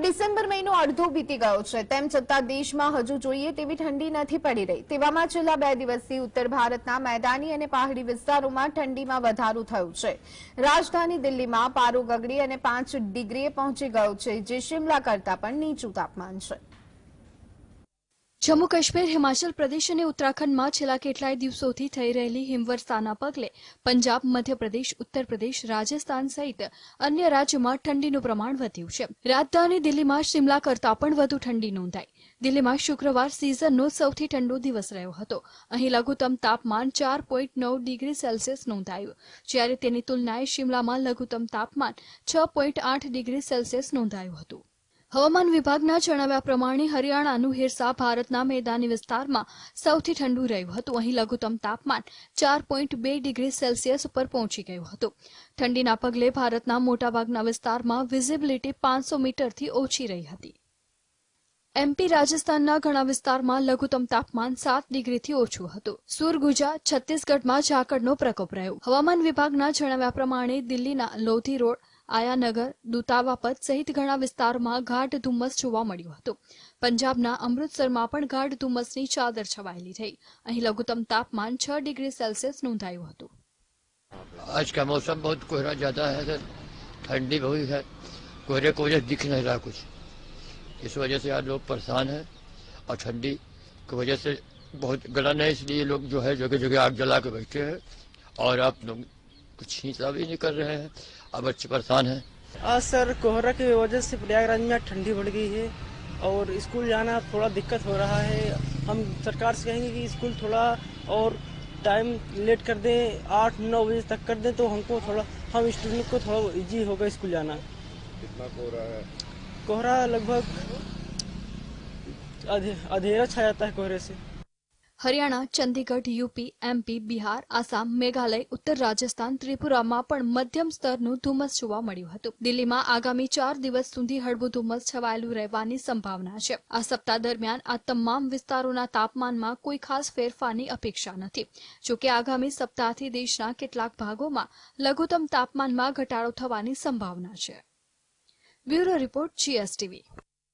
December મહિનો અડધો વીતી ગયો છે. તેમ છતાં દેશમાં હજુ જોઈએ તેવી ઠંડી નથી પડી રહી. તેવામાં છેલ્લા બે દિવસથી ઉત્તર ભારતના મેદાની અને પહાડી વિસ્તારોમાં ઠંડીમાં વધારો થયો છે. રાજધાની દિલ્હીમાં પારો ગગડી અને પાંચ ડિગ્રીએ પહોંચી ગયો છે, જે શિમલા કરતાં પણ નીચું તાપમાન છે. જમ્મુ કાશ્મીર, હિમાચલ પ્રદેશ અને ઉત્તરાખંડમાં છેલ્લા કેટલાય દિવસોથી થઈ રહેલી હિમવર્ષાના પગલે પંજાબ, મધ્યપ્રદેશ ઉત્તર પ્રદેશ રાજસ્થાન સહિત અન્ય રાજ્યોમાં ઠંડીનું પ્રમાણ વધ્યું છે. રાજધાની દિલ્હીમાં શિમલા કરતાં પણ વધુ ઠંડી નોંધાઈ. દિલ્હીમાં શુક્રવાર સિઝનનો સૌથી ઠંડો દિવસ રહ્યો હતો. અહીં લઘુત્તમ તાપમાન ચાર પોઈન્ટ નવ ડિગ્રી સેલ્સિયસ નોંધાયું. જ્યારે તેની તુલનાએ શિમલામાં લઘુત્તમ તાપમાન છ પોઈન્ટ આઠ ડિગ્રી સેલ્સિયસ નોંધાયું હતું. હવામાન વિભાગના જણાવ્યા પ્રમાણે હરિયાણાનું હિરસા ભારતના મેદાની વિસ્તારમાં સૌથી ઠંડુ રહ્યું હતું. અહીં લઘુત્તમ તાપમાન ચાર પોઈન્ટ બે ડિગ્રી સેલ્સિયસ ઉપર પહોંચી ગયું હતું. ઠંડીના પગલે ભારતના મોટાભાગના વિસ્તારમાં વિઝિબિલિટી પાંચસો મીટરથી ઓછી રહી હતી. એમપી રાજસ્થાનના ઘણા વિસ્તારમાં લઘુત્તમ તાપમાન સાત ડિગ્રીથી ઓછું હતું. સુરગુજા, છત્તીસગઢમાં ઝાકળનો પ્રકોપ રહ્યો. હવામાન વિભાગના જણાવ્યા પ્રમાણે દિલ્હીના લોધી રોડ આયાનગર દુતાવાપત સહિત ઘણા વિસ્તારોમાં ગાઢ ધુમ્મસ જોવા મળ્યું હતું પંજાબના અમૃતસરમાં પણ ગાઢ ધુમ્મસની ચાદર છવાયેલી થઈ અહીં લઘુત્તમ તાપમાન છ ડિગ્રી સેલ્સિયસ નોંધાયું હતું आज का मौसम बहुत कोहरा ज़्यादा है सर ठंडी बहुत है कोहरे की वजह से दिख नहीं रहा कुछ इस वजह से आज लोग परेशान हैं और ठंडी की वजह से बहुत गलन है इसलिए लोग जो है जगह जगह आग जला के बैठे हैं और आप लोग कुछ हिसाब ही नहीं कर रहे हैं। अब बच्चे परेशान हैं। आज सर कोहरा की वजह से प्रयागराज में ठंडी बढ़ गई है और स्कूल जाना थोड़ा दिक्कत हो रहा है। हम सरकार से कहेंगे कि स्कूल थोड़ा और टाइम लेट कर दें आठ नौ बजे तक कर दें तो हमको थोड़ा हम स्टूडेंट को थोड़ा इजी होगा स्कूल जाना। कितना कोहरा है? कोहरा लगभग अधेरा अंधेरा छा जाता है कोहरे से। હરિયાણા, ચંદીગઢ, યુપી, એમપી, બિહાર, આસામ, મેઘાલય, ઉત્તર રાજસ્થાન, ત્રિપુરામાં પણ મધ્યમ સ્તરનું ધુમ્મસ જોવા મળ્યું હતું. દિલ્હીમાં આગામી ચાર દિવસ સુધી હળવું ધુમ્મસ છવાયેલું રહેવાની સંભાવના છે. આ સપ્તાહ દરમિયાન આ તમામ વિસ્તારોના તાપમાનમાં કોઈ ખાસ ફેરફારની અપેક્ષા નથી. જોકે આગામી સપ્તાહથી દેશના કેટલાક ભાગોમાં લઘુત્તમ તાપમાનમાં ઘટાડો થવાની સંભાવના છે. Bureau report GSTV.